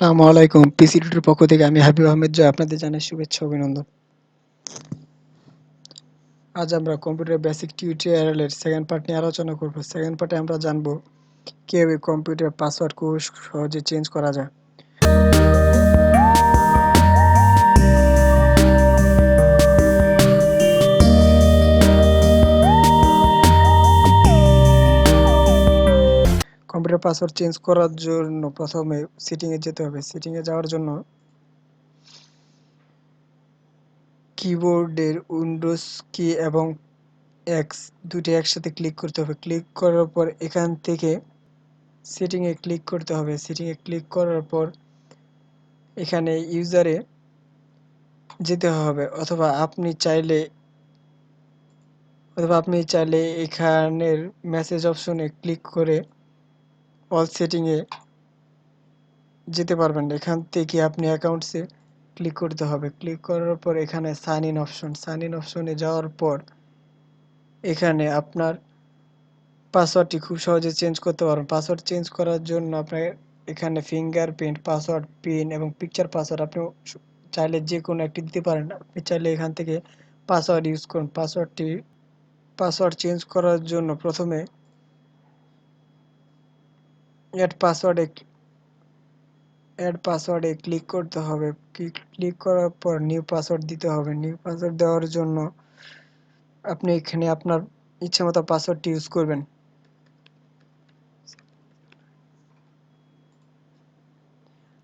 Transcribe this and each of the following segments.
আসসালামু আলাইকুম। পিসি টুটোর পক্ষ থেকে আমি হাবিব আহমেদ জয় আপনাদের জানাই শুভেচ্ছা, অভিনন্দন। আজ আমরা কম্পিউটার বেসিক টিউটোরিয়ালের সেকেন্ড পার্ট নিয়ে আলোচনা করব। সেকেন্ড পার্টে আমরা জানব কীভাবে কম্পিউটার পাসওয়ার্ড খুব সহজে চেঞ্জ করা যায়। কম্পিউটার পাসওয়ার্ড চেঞ্জ করার জন্য প্রথমে সেটিংয়ে যেতে হবে। সেটিংয়ে যাওয়ার জন্য কিবোর্ডের উইন্ডোজ কি এবং এক্স দুটি একসাথে ক্লিক করতে হবে। ক্লিক করার পর এখান থেকে সেটিংয়ে ক্লিক করতে হবে। সেটিংয়ে ক্লিক করার পর এখানে ইউজারে যেতে হবে। অথবা আপনি চাইলে, অথবা আপনি চাইলে এখানের মেসেজ অপশনে ক্লিক করে অল সেটিংয়ে যেতে পারবেন এখান থেকে আপনি অ্যাকাউন্টসে ক্লিক করতে হবে। ক্লিক করার পর এখানে sign in option sign in অপশনে যাওয়ার পর এখানে আপনার পাসওয়ার্ডটি খুব সহজে চেঞ্জ করতে পারবেন। পাসওয়ার্ড চেঞ্জ করার জন্য আপনার এখানে ফিঙ্গার প্রিন্ট পাসওয়ার্ড পিন এবং পিকচার পাসওয়ার্ড আপনি চাইলে যে কোনো একটি দিতে পারেন। আপনি চাইলে এখান থেকে পাসওয়ার্ড ইউজ করুন। পাসওয়ার্ডটি পাসওয়ার্ড চেঞ্জ করার জন্য প্রথমে অ্যাড পাসওয়ার্ডে অ্যাড পাসওয়ার্ডে ক্লিক করতে হবে। ক্লিক করার পর নিউ পাসওয়ার্ড দিতে হবে। নিউ পাসওয়ার্ড দেওয়ার জন্য আপনি এখানে আপনার ইচ্ছা মতো পাসওয়ার্ডটি ইউজ করবেন।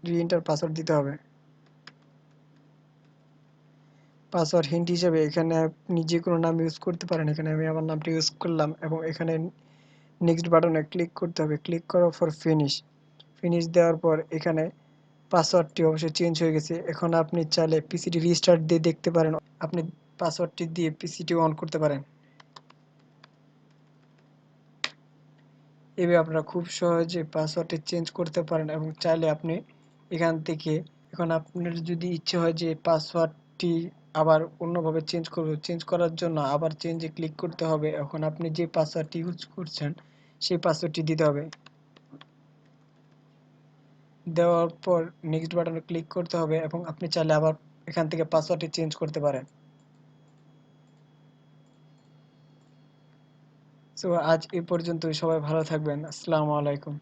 রিএন্টার পাসওয়ার্ড দিতে হবে। পাসওয়ার্ড হিন্ট হিসেবে এখানে আপনি যে কোনো নাম ইউজ করতে পারেন। এখানে আমি আমার নামটি ইউজ করলাম এবং এখানে নেক্সট বাটনে ক্লিক করতে হবে। ক্লিক করার পর ফিনিশ ফিনিশ দেওয়ার পর এখানে পাসওয়ার্ডটি অবশ্যই চেঞ্জ হয়ে গেছে। এখন আপনি চাইলে পিসিটি রিস্টার্ট দিয়ে দেখতে পারেন। আপনি পাসওয়ার্ডটি দিয়ে পিসিটি অন করতে পারেন। এভাবে আপনারা খুব সহজে পাসওয়ার্ডটি চেঞ্জ করতে পারেন এবং চাইলে আপনি এখান থেকে, এখন আপনার যদি ইচ্ছে হয় যে পাসওয়ার্ডটি আবার অন্যভাবে চেঞ্জ করবে। চেঞ্জ করার জন্য আবার চেঞ্জে ক্লিক করতে হবে। এখন আপনি যে পাসওয়ার্ডটি ইউজ করছেন, সেই পাসওয়ার্ডটি দিতে হবে। দেওয়ার পর নেক্সট বাটনে ক্লিক করতে হবে এবং আপনি চাইলে আবার এখান থেকে পাসওয়ার্ডটি চেঞ্জ করতে পারেন। সো আজ এ পর্যন্তই। সবাই ভালো থাকবেন। আসসালামু আলাইকুম।